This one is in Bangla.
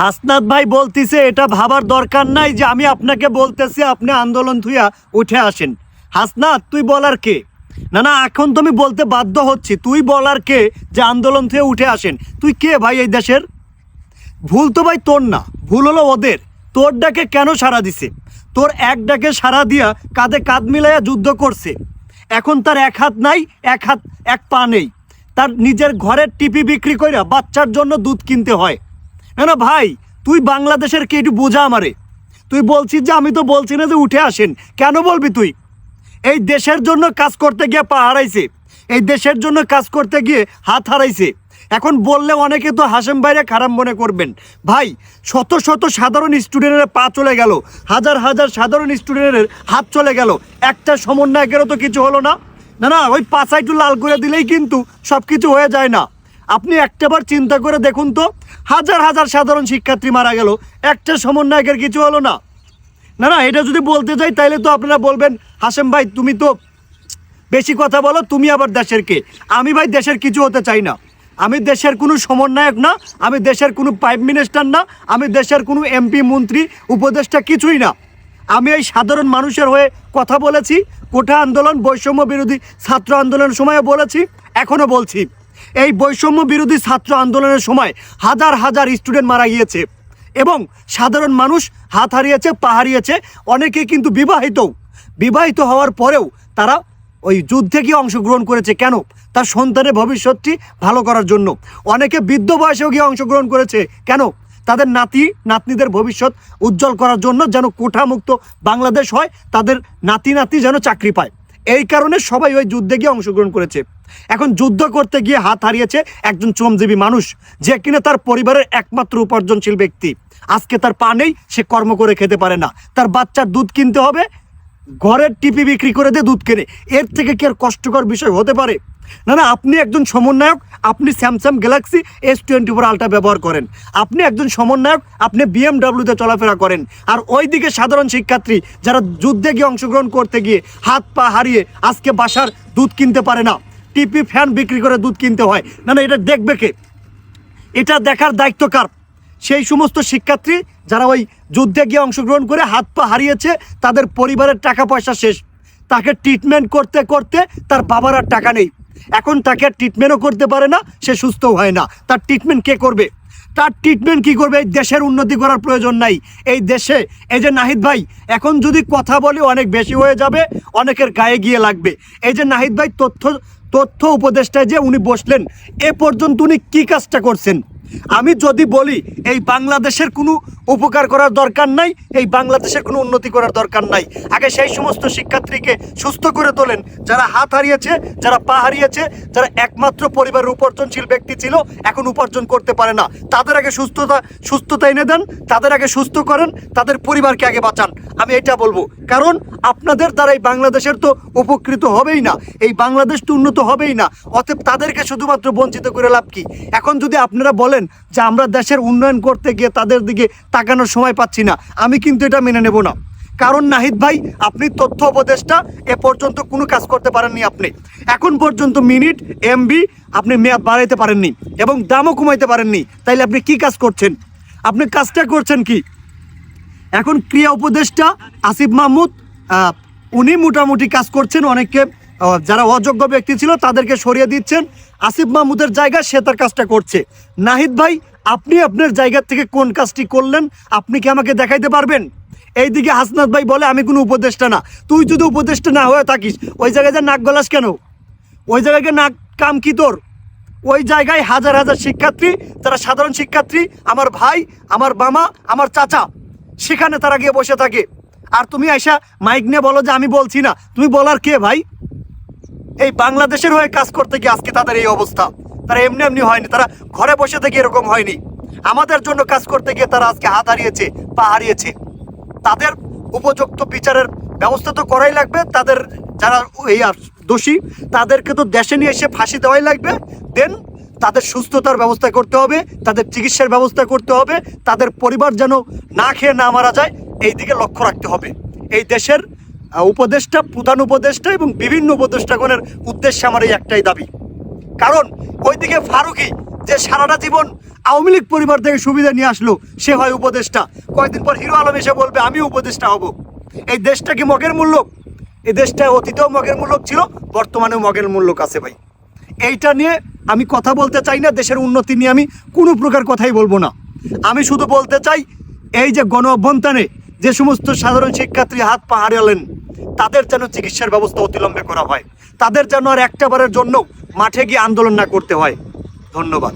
হাসনাত ভাই বলতিছে, এটা ভাবার দরকার নাই যে আমি আপনাকে বলতেছি, আপনি আন্দোলন থুইয়া উঠে আসেন। হাসনাত, তুই বলার কে? না না, এখন তো আমি বলতে বাধ্য হচ্ছি। তুই বলার কে যে আন্দোলন থেকে উঠে আসেন? তুই কে ভাই এই দেশের? ভুল তো ভাই তোর না, ভুল হলো ওদের। তোর ডাকে কেন সাড়া দিছে? তোর এক ডাকে সাড়া দিয়া কাঁধে কাঁধ মিলাইয়া যুদ্ধ করছে। এখন তার এক হাত নাই, এক হাত, এক পা নেই। তার নিজের ঘরের টিপি বিক্রি কইরা বাচ্চার জন্য দুধ কিনতে হয়। না না, ভাই, তুই বাংলাদেশের কে একটু বোঝা আমারে। তুই বলছিস যে, আমি তো বলছি না যে উঠে আসেন। কেন বলবি তুই? এই দেশের জন্য কাজ করতে গিয়ে পা হারাইছে। এই দেশের জন্য কাজ করতে গিয়ে হাত হারাইছে। এখন বললে অনেকে তো হাসেম ভাইরে খারাপ মনে করবেন। ভাই, শত শত সাধারণ স্টুডেন্টের পা চলে গেল। হাজার হাজার সাধারণ স্টুডেন্টের হাত চলে গেল। একটা সমন্বয়কেরও তো কিছু হলো না। না না, ওই পাঁচা একটু লাল করে দিলেই কিন্তু সব কিছু হয়ে যায় না। আপনি একটাবার চিন্তা করে দেখুন তো, হাজার হাজার সাধারণ শিক্ষার্থী মারা গেল। একটা সমন্বয়কের কিছু হলো না। না না, এটা যদি বলতে যাই তাহলে তো আপনারা বলবেন হাসেম ভাই, তুমি তো বেশি কথা বলো, তুমি আবার দেশের কে? আমি ভাই, দেশের কিছু হতে চাই না। আমি দেশের কোনো সমন্বয়ক না, আমি দেশের কোনো প্রাইম মিনিস্টার না, আমি দেশের কোনো এমপি, মন্ত্রী, উপদেষ্টা কিছুই না। আমি এই সাধারণ মানুষের হয়ে কথা বলেছি, কোঠা আন্দোলন, বৈষম্য বিরোধী ছাত্র আন্দোলনের সময় বলেছি এখনও বলছি। এই বৈষম্য বিরোধী ছাত্র আন্দোলনের সময় হাজার হাজার স্টুডেন্ট মারা গিয়েছে এবং সাধারণ মানুষ হাত হারিয়েছে, পা হারিয়েছে, অনেকে কিন্তু বিবাহিত। বিবাহিত হওয়ার পরেও তারা ওই যুদ্ধে গিয়ে অংশগ্রহণ করেছে। কেন? তার সন্তানের ভবিষ্যৎটি ভালো করার জন্য। অনেকে বৃদ্ধ বয়সেও গিয়ে অংশগ্রহণ করেছে। কেন? তাদের নাতি, নাতনিদের ভবিষ্যৎ উজ্জ্বল করার জন্য যেন কোঠামুক্ত বাংলাদেশ হয়, তাদের নাতি নাতি যেন চাকরি পায়। এই কারণে সবাই ওই যুদ্ধে গিয়ে অংশগ্রহণ করেছে। এখন যুদ্ধ করতে গিয়ে হাত হারিয়েছে একজন শ্রমজীবী মানুষ, যে কিনা তার পরিবারের একমাত্র উপার্জনশীল ব্যক্তি। আজকে তার পা নেই, সে কর্ম করে খেতে পারে না। তার বাচ্চার দুধ কিনতে হবে, ঘরের টিপি বিক্রি করে দিয়ে দুধ কেনে। এর থেকে কি আর কষ্টকর বিষয় হতে পারে? না না, আপনি একজন সমন্বয়ক, আপনি Samsung Galaxy S twenty four ultra ব্যবহার করেন। আপনি একজন সমন্বয়ক, আপনি বিএমডাব্লিউতে চলাফেরা করেন। আর ওইদিকে সাধারণ শিক্ষার্থী যারা যুদ্ধে গিয়ে অংশগ্রহণ করতে গিয়ে হাত পা হারিয়ে আজকে বাসার দুধ কিনতে পারে না টিপি ফ্যান বিক্রি করে দুধ কিনতে হয়। না না, এটা দেখবে কে? এটা দেখার দায়িত্ব কার? সেই সমস্ত শিক্ষার্থী যারা ওই যুদ্ধে গিয়ে অংশগ্রহণ করে হাত পা হারিয়েছে, তাদের পরিবারের টাকা পয়সা শেষ। তাকে ট্রিটমেন্ট করতে করতে তার বাবার আর টাকা নেই। এখন তাকে আর ট্রিটমেন্টও করতে পারে না, সে সুস্থও হয় না। তার ট্রিটমেন্ট কে করবে? তার ট্রিটমেন্ট কি করবে? এই দেশের উন্নতি করার প্রয়োজন নাই। এই দেশে, এই যে নাহিদ ভাই, এখন যদি কথা বলি, অনেক বেশি হয়ে যাবে, অনেকের গায়ে গিয়ে লাগবে। এই যে নাহিদ ভাই তথ্য তথ্য উপদেষ্টায় যে উনি বসলেন, এ পর্যন্ত উনি কী কাজটা করছেন? আমি যদি বলি, এই বাংলাদেশের কোনো উপকার করার দরকার নাই, এই বাংলাদেশের কোনো উন্নতি করার দরকার নাই। আগে সেই সমস্ত শিক্ষার্থীকে সুস্থ করে তোলেন, যারা হাত হারিয়েছে, যারা পা হারিয়েছে, যারা একমাত্র পরিবারের উপার্জনশীল ব্যক্তি ছিল, এখন উপার্জন করতে পারে না। তাদের আগে সুস্থতা সুস্থতা এনে দেন, তাদের আগে সুস্থ করেন, তাদের পরিবারকে আগে বাঁচান। আমি এটা বলব, কারণ আপনাদের দ্বারা এই বাংলাদেশের তো উপকৃত হবেই না, এই বাংলাদেশ তো উন্নত হবেই না, অতএব তাদেরকে শুধুমাত্র বঞ্চিত করে লাভ কি? এখন যদি আপনারা বলেন যে আমরা দেশের উন্নয়ন করতে গিয়ে তাদের দিকে তাকানোর সময় পাচ্ছি না। আমি কিন্তু এটা মেনে নেব না। কারণ নাহিদ ভাই, আপনি তথ্য উপদেষ্টা, এ পর্যন্ত কোনো কাজ করতে পারেননি আপনি। এখন পর্যন্ত মিনিট, এমবি, আপনি মেয়াদ বাড়াইতে পারেননি এবং দামও কমাইতে পারেননি। তাইলে আপনি কি কাজ করছেন? আপনি কাজটা করছেন কি? এখন ক্রিয়া উপদেষ্টা আসিফ মাহমুদ উনি মোটামুটি কাজ করছেন অনেককে যারা অযোগ্য ব্যক্তি ছিল, তাদেরকে সরিয়ে দিচ্ছেন। আসিফ মাহমুদের জায়গায় সে তার কাজটা করছে। নাহিদ ভাই, আপনি আপনার জায়গা থেকে কোন কাজটি করলেন? আপনি কি আমাকে দেখাইতে পারবেন? এইদিকে হাসনাত ভাই বলে, আমি কোনো উপদেষ্টা না। তুই যদি উপদেষ্টা না হয়ে থাকিস, ওই জায়গায় যে নাক গলাস কেন? ওই জায়গায় গিয়ে নাক কাম কি তোর? ওই জায়গায় হাজার হাজার শিক্ষার্থী তারা সাধারণ শিক্ষার্থী, আমার ভাই, আমার মামা, আমার চাচা, সেখানে তারা গিয়ে বসে থাকে। আর তুমি আইসা মাইক নিয়ে বলো যে, আমি বলছি না। তুমি বলার কে ভাই? এই বাংলাদেশের হয়ে কাজ করতে গিয়ে আজকে তাদের এই অবস্থা। তারা এমনি এমনি হয়নি, তারা ঘরে বসে থেকে এরকম হয়নি। আমাদের জন্য কাজ করতে গিয়ে তারা আজকে হাত হারিয়েছে, পা হারিয়েছে। তাদের উপযুক্ত বিচারের ব্যবস্থা তো করাই লাগবে, তাদের যারা এই দোষী, তাদেরকে তো দেশে নিয়ে এসে ফাঁসি দেওয়াই লাগবে। দেন তাদের সুস্থতার ব্যবস্থা করতে হবে, তাদের চিকিৎসার ব্যবস্থা করতে হবে, তাদের পরিবার যেন না খেয়ে না মারা যায়, এই দিকে লক্ষ্য রাখতে হবে। এই দেশের উপদেষ্টা, প্রধান উপদেষ্টা এবং বিভিন্ন উপদেষ্টাগণের উদ্দেশ্যে আমার এই একটাই দাবি। কারণ ওইদিকে ফারুকি যে সারাটা জীবন আওয়ামী লীগ পরিবার থেকে সুবিধা নিয়ে আসলো, সে হয় উপদেষ্টা। কয়েকদিন পর হিরো আলম এসে বলবে আমি উপদেষ্টা হব। এই দেশটা কি মগের মূল্য? এই দেশটা অতীতেও মগের মূল্য ছিল, বর্তমানেও মগের মূল্য আছে ভাই। এইটা নিয়ে আমি কথা বলতে চাই না, দেশের উন্নতি নিয়ে আমি কোনো প্রকার কথাই বলব না। আমি শুধু বলতে চাই, এই যে গণ অভ্যন্তানে যে সমস্ত সাধারণ শিক্ষার্থী হাত পা হারালেন তাদের যেন চিকিৎসার ব্যবস্থা অতিলম্বে করা হয়। তাদের যেন আর একটা বারের জন্য মাঠে গিয়ে আন্দোলন না করতে হয়। ধন্যবাদ।